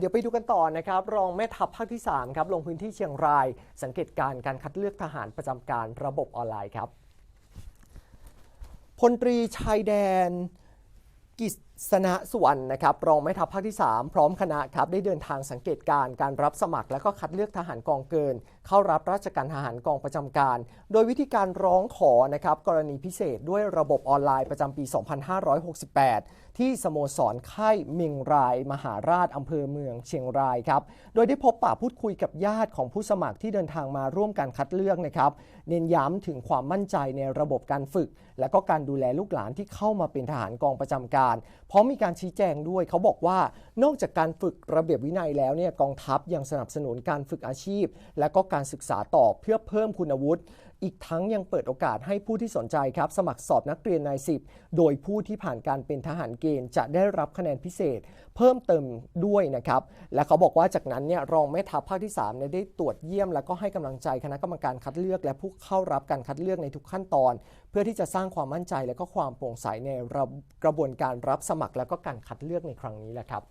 เดี๋ยวไปดูกันต่อนะครับ รองแม่ทัพภาคที่ 3 ครับ ลงพื้นที่เชียงราย สังเกตการการคัดเลือกทหารประจำการระบบออนไลน์ครับพลตรีชายแดนกิษณะสุวรรณนะครับรองแม่ทัพภาคที่ 3 พร้อมคณะครับได้เดินทางสังเกตการการรับสมัคร และก็คัดเลือกทหารกองเกิน เข้ารับราชการทหารกองประจำการ โดยวิธีการร้องขอนะครับกรณีพิเศษด้วยระบบออนไลน์ประจำปี 2568 ที่สโมสรค่ายเมียงรายมหาราชอำเภอเมืองเชียงรายครับ โดยได้พบปะพูดคุยกับญาติของผู้สมัครที่เดินทางมาร่วมการคัดเลือกนะครับเน้นย้ำถึงความมั่นใจในระบบการฝึก และก็การดูแลลูกหลานที่เข้ามาเป็นทหารกองประจำการ พร้อมมีการชี้แจงด้วยเขาบอกว่านอกจากการฝึกระเบียบวินัยแล้วเนี่ยกองทัพยังสนับสนุนการฝึกอาชีพ และก็การการศึกษาต่อเพื่อเพิ่มคุณวุฒิอีกทั้งยังเปิดโอกาสให้ผู้ที่สนใจครับ สมัครสอบนักเรียนนายสิบโดยผู้ที่ผ่านการเป็นทหารเกณฑ์จะได้รับคะแนนพิเศษ เพิ่มเติมด้วยนะครับ และเขาบอกว่าจากนั้นเนี่ยรองแม่ทัพภาคที่3เนี่ยได้ตรวจเยี่ยม แล้วก็ให้กำลังใจคณะกรรมการคัดเลือก และผู้เข้ารับการคัดเลือกในทุกขั้นตอน เพื่อที่จะสร้างความมั่นใจและก็ความโปร่งใสในกระบวนการรับสมัครและก็การคัดเลือกในครั้งนี้แหละครับ